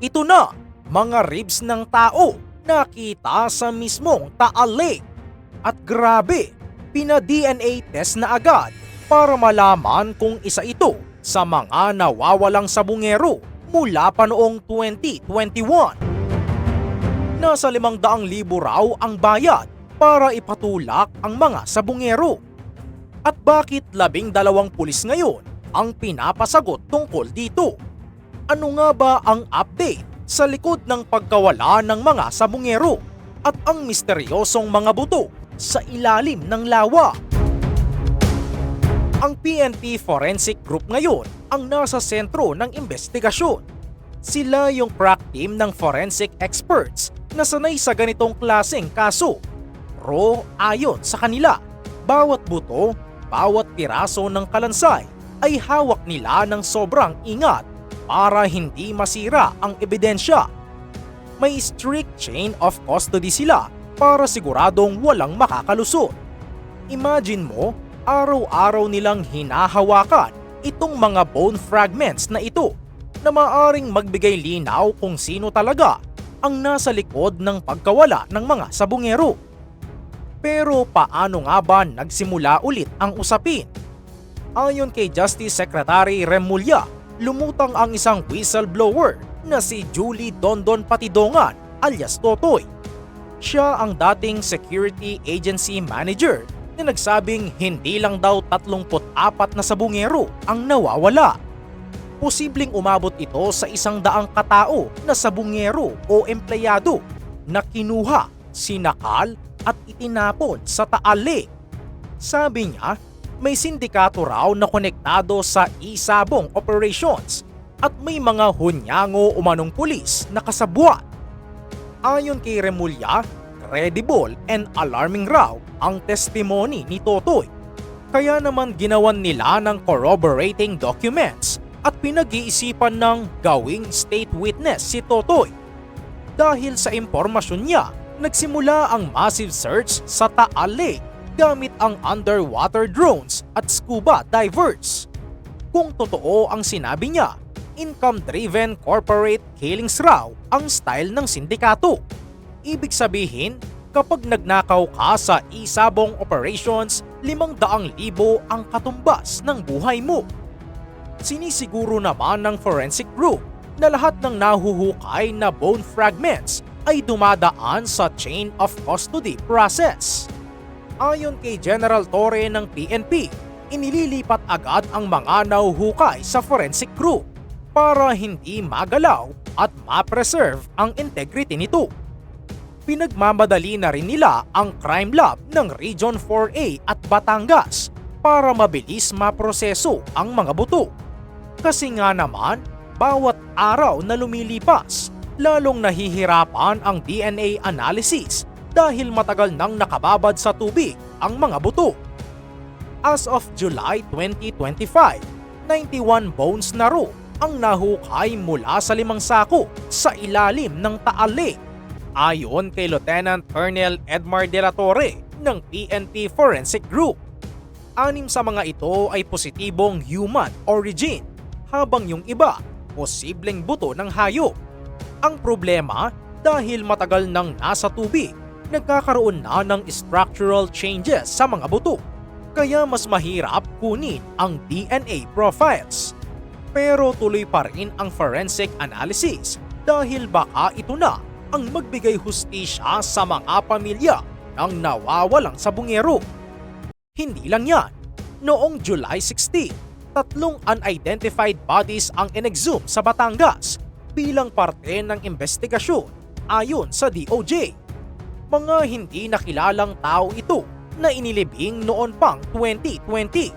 Ito na, mga ribs ng tao nakita sa mismong Taal. At grabe, pina-DNA test na agad para malaman kung isa ito sa mga nawawalang sabungero mula pa noong 2021. Nasa 500,000 raw ang bayad para ipatulak ang mga sabungero. At bakit labing dalawang pulis ngayon ang pinapasagot tungkol dito? Ano nga ba ang update sa likod ng pagkawala ng mga sabungero at ang misteryosong mga buto sa ilalim ng lawa? Ang PNP Forensic Group ngayon ang nasa sentro ng investigasyon. Sila yung crack team ng forensic experts na sanay sa ganitong klaseng kaso. Pero ayon sa kanila, bawat buto, bawat piraso ng kalansay ay hawak nila ng sobrang ingat para hindi masira ang ebidensya. May strict chain of custody sila para siguradong walang makakalusot. Imagine mo, araw-araw nilang hinahawakan itong mga bone fragments na ito na maaring magbigay linaw kung sino talaga ang nasa likod ng pagkawala ng mga sabungero. Pero paano nga ba nagsimula ulit ang usapin? Ayon kay Justice Secretary Remulla, lumutang ang isang whistleblower na si Julie Dondon Patidongan alias Totoy. Siya ang dating security agency manager na nagsabing hindi lang daw 34 na sabungero ang nawawala. Posibleng umabot ito sa isang daang katao na sabungero o empleyado na kinuha, sinakal at itinapon sa Taal Lake. Sabi niya, may sindikato raw na konektado sa isabong operations at may mga hunyango umanong pulis na kasabwat. Ayon kay Remulla, credible and alarming raw ang testimony ni Totoy. Kaya naman ginawan nila ng corroborating documents at pinag-iisipan ng gawing state witness si Totoy. Dahil sa impormasyon niya, nagsimula ang massive search sa Taal Lake gamit ang underwater drones at scuba divers. Kung totoo ang sinabi niya, income-driven corporate killings raw ang style ng sindikato. Ibig sabihin, kapag nagnakaw ka sa isabong operations, 500,000 ang katumbas ng buhay mo. Sinisiguro naman ng forensic group na lahat ng nahuhukay na bone fragments ay dumadaan sa chain of custody process. Ayon kay General Torre ng PNP, inililipat agad ang mga nahuhukay sa forensic group para hindi magalaw at ma-preserve ang integrity nito. Pinagmamadali na rin nila ang crime lab ng Region 4A at Batangas para mabilis maproseso ang mga buto. Kasi nga naman, bawat araw na lumilipas, lalong nahihirapan ang DNA analysis dahil matagal nang nakababad sa tubig ang mga buto. As of July 2025, 91 bones na raw ang nahukay mula sa limang sako sa ilalim ng Taal Lake. Ayon kay Lieutenant Colonel Edmar De La Torre ng PNP Forensic Group. Anim sa mga ito ay positibong human origin, habang yung iba posibleng buto ng hayop. Ang problema dahil matagal nang nasa tubig, nagkakaroon na ng structural changes sa mga buto. Kaya mas mahirap kunin ang DNA profiles. Pero tuloy pa rin ang forensic analysis dahil baka ito na ang magbigay hustisya sa mga pamilya ng nawawalang sabungero. Hindi lang yan. Noong July 16, tatlong unidentified bodies ang inexhume sa Batangas bilang parte ng investigasyon ayon sa DOJ. Mga hindi nakilalang tao ito na inilibing noon pang 2020.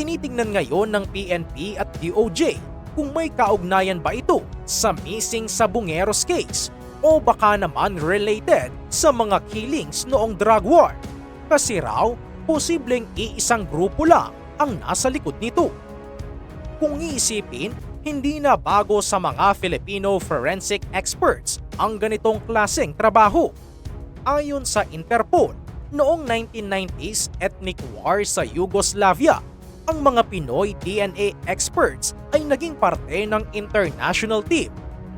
Tinitingnan ngayon ng PNP at DOJ kung may kaugnayan ba ito sa missing sabungeros case o baka naman related sa mga killings noong drug war. Kasi raw, posibleng iisang grupo lang ang nasa likod nito. Kung iisipin, hindi na bago sa mga Filipino forensic experts ang ganitong klaseng trabaho. Ayon sa Interpol, noong 1990s ethnic war sa Yugoslavia, ang mga Pinoy DNA experts ay naging parte ng international team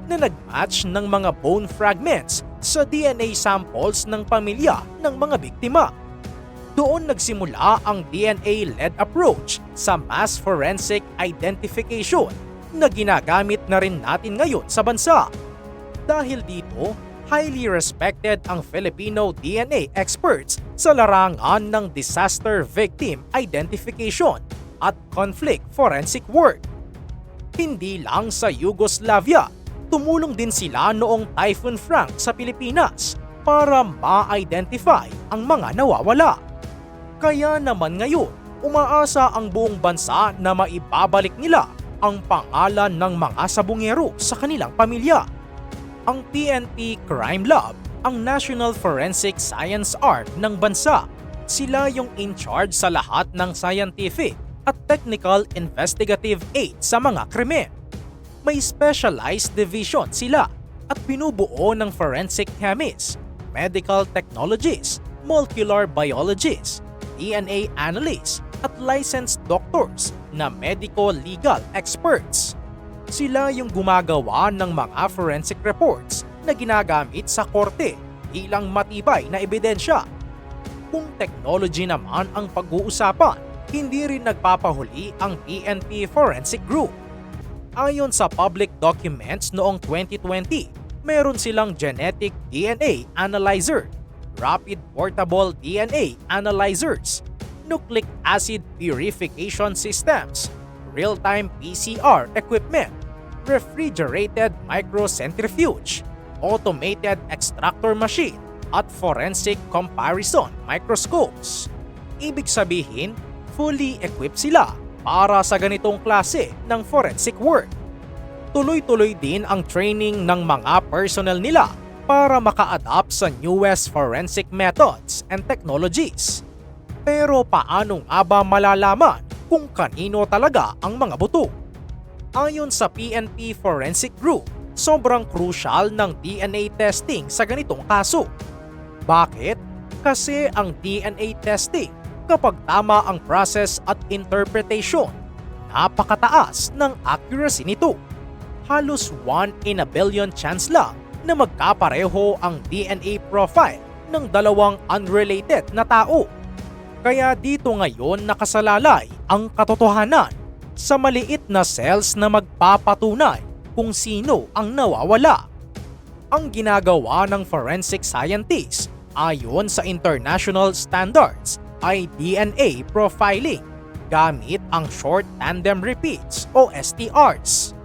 na nagmatch ng mga bone fragments sa DNA samples ng pamilya ng mga biktima. Doon nagsimula ang DNA-led approach sa mass forensic identification na ginagamit na rin natin ngayon sa bansa. Dahil dito, highly respected ang Filipino DNA experts sa larangan ng disaster victim identification at conflict forensic work. Hindi lang sa Yugoslavia, tumulong din sila noong Typhoon Frank sa Pilipinas para ma-identify ang mga nawawala. Kaya naman ngayon, umaasa ang buong bansa na maibabalik nila ang pangalan ng mga sabungero sa kanilang pamilya. Ang PNP Crime Lab ang National Forensic Science Arm ng bansa. Sila yung in charge sa lahat ng scientific at technical investigative aid sa mga krimen. May specialized division sila at binubuo ng forensic chemists, medical technologists, molecular biologists, DNA analysts at licensed doctors na medico-legal experts. Sila yung gumagawa ng mga forensic reports na ginagamit sa korte bilang matibay na ebidensya. Kung technology naman ang pag-uusapan, hindi rin nagpapahuli ang PNP Forensic Group. Ayon sa public documents noong 2020, meron silang genetic DNA analyzer, rapid portable DNA analyzers, nucleic acid purification systems, real-time PCR equipment, refrigerated microcentrifuge, automated extractor machine, at forensic comparison microscopes. Ibig sabihin, fully equipped sila para sa ganitong klase ng forensic work. Tuloy-tuloy din ang training ng mga personnel nila para maka-adapt sa newest forensic methods and technologies. Pero paano nga ba malalaman kung kanino talaga ang mga buto? Ayon sa PNP Forensic Group, sobrang crucial ng DNA testing sa ganitong kaso. Bakit? Kasi ang DNA testing, kapag tama ang process at interpretation, napakataas ng accuracy nito. Halos 1 in a billion chance lang na magkapareho ang DNA profile ng dalawang unrelated na tao. Kaya dito ngayon nakasalalay ang katotohanan sa maliit na cells na magpapatunay kung sino ang nawawala. Ang ginagawa ng forensic scientists ayon sa international standards ay DNA profiling gamit ang short tandem repeats o STRs.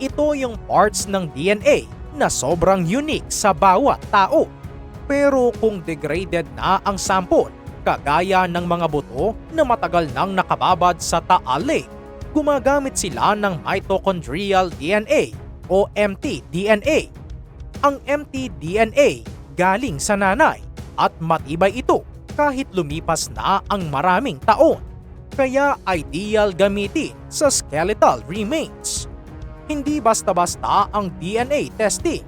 Ito yung parts ng DNA na sobrang unique sa bawat tao. Pero kung degraded na ang sample, kagaya ng mga buto na matagal nang nakababad sa Taal Lake, gumagamit sila ng mitochondrial DNA o mtDNA. Ang mtDNA galing sa nanay at matibay ito kahit lumipas na ang maraming taon. Kaya ideal gamitin sa skeletal remains. Hindi basta-basta ang DNA testing.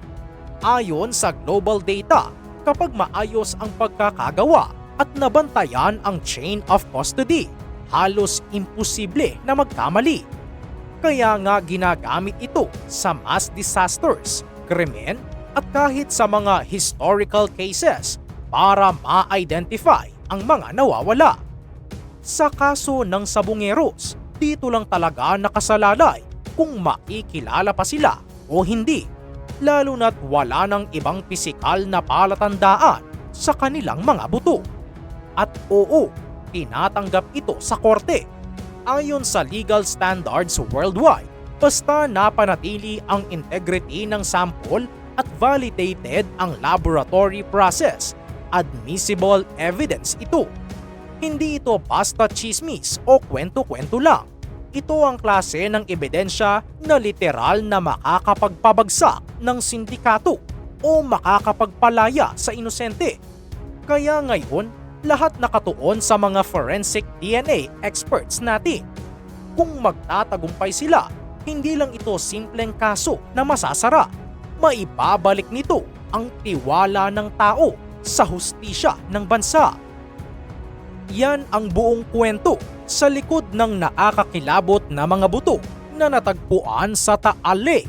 Ayon sa global data, kapag maayos ang pagkakagawa at nabantayan ang chain of custody, halos imposible na magkamali. Kaya nga ginagamit ito sa mass disasters, krimen at kahit sa mga historical cases para ma-identify ang mga nawawala. Sa kaso ng sabungeros, dito lang talaga nakasalalay kung makikilala pa sila o hindi, lalo na't wala ng ibang pisikal na palatandaan sa kanilang mga buto. At oo, tinatanggap ito sa korte. Ayon sa legal standards worldwide, basta napanatili ang integrity ng sample at validated ang laboratory process, admissible evidence ito. Hindi ito basta chismis o kwento-kwento lang. Ito ang klase ng ebidensya na literal na makakapagpabagsak ng sindikato o makakapagpalaya sa inosente. Kaya ngayon, lahat nakatuon sa mga forensic DNA experts natin. Kung magtatagumpay sila, hindi lang ito simpleng kaso na masasara. Maibabalik nito ang tiwala ng tao sa hustisya ng bansa. Yan ang buong kwento sa likod ng nakakakilabot na mga buto na natagpuan sa Taale.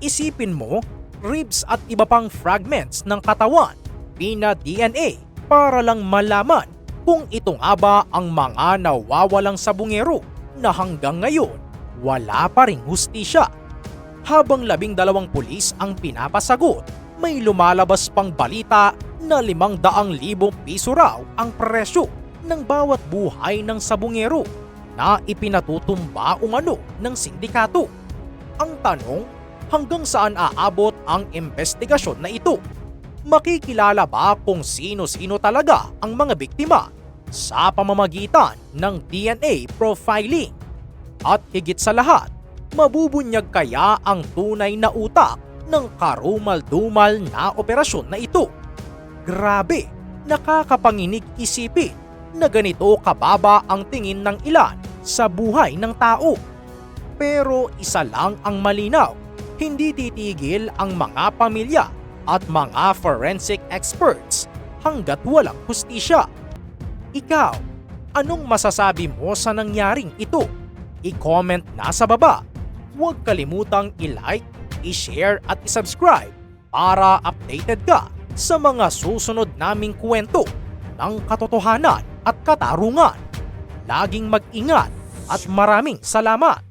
Isipin mo, ribs at iba pang fragments ng katawan, pina-DNA para lang malaman kung ito nga ba ang mga nawawalang sabungero na hanggang ngayon wala pa ring hustisya. Habang labing dalawang pulis ang pinapasagot, may lumalabas pang balita na limang daang libong piso raw ang presyo ng bawat buhay ng sabungero na ipinatutumba umano ng sindikato. Ang tanong, hanggang saan aabot ang investigasyon na ito? Makikilala ba kung sino-sino talaga ang mga biktima sa pamamagitan ng DNA profiling? At higit sa lahat, mabubunyag kaya ang tunay na utak ng karumal-dumal na operasyon na ito? Grabe, nakakapanginig isipin na ganito kababa ang tingin ng ilan sa buhay ng tao. Pero isa lang ang malinaw, hindi titigil ang mga pamilya at mga forensic experts hanggat walang hustisya. Ikaw, anong masasabi mo sa nangyaring ito? I-comment na sa baba. Huwag kalimutang i-like, i-share at i-subscribe para updated ka sa mga susunod naming kwento ng katotohanan at katarungan. Laging mag-ingat at maraming salamat!